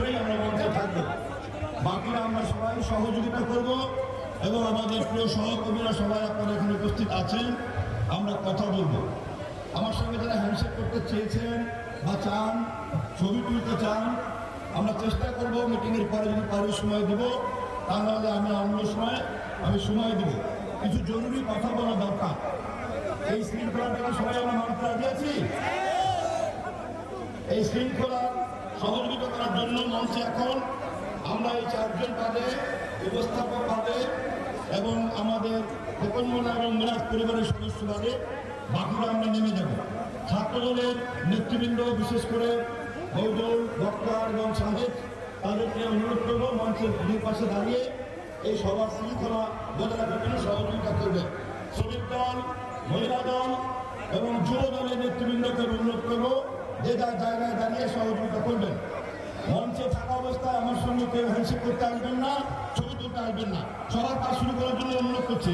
অবশ্যই আমরা মঞ্চে থাকব। বাকিরা আমরা সবাই সহযোগিতা করব এবং আমাদের প্রিয় সহকর্মীরা সবাই আপনারা এখানে উপস্থিত আছেন, আমরা কথা বলব। আমার সঙ্গে যারা হ্যান্ডশেক করতে চেয়েছেন বা চান, ছবি তুলতে চান, আমরা চেষ্টা করব মিটিংয়ের পরে যদি পারি সময় দেবো তা নাহলে আমি অন্য সময়, আমি সময় দেবো। কিছু জরুরি কথা বলা দরকার। এই শৃঙ্খলাটাকে সবাই আমরা মানতে রাজি আছি? এই শৃঙ্খলা সহযোগিতা করার জন্য মঞ্চে এখন আমরা এই চারজন পাদে উপস্থাপক পাদে এবং আমাদের খোকনমোনা এবং মিরাজ পরিবারের সদস্য পাদে বাকিরা আমরা নেমে যাব। ছাত্রদলের নেতৃবৃন্দ, বিশেষ করে বৌদল বক্তার এবং সাহেব তাদেরকে অনুরোধ করব মঞ্চের দুই পাশে দাঁড়িয়ে এই সবার শৃঙ্খলা বজায় রাখার জন্য সহযোগিতা করবে। শ্রমিক দল, মহিলা দল এবং যুব দলের নেতৃবৃন্দকে অনুরোধ করব যে যার জায়গায় দাঁড়িয়ে সহযোগিতা করবেন। মঞ্চে থাকা অবস্থায় আমার সঙ্গে কেউ হ্যান্ডশেক করতে আসবেন না, ছবি তুলতে আসবেন না। সবার কাজ শুরু করার জন্য অনুরোধ করছি।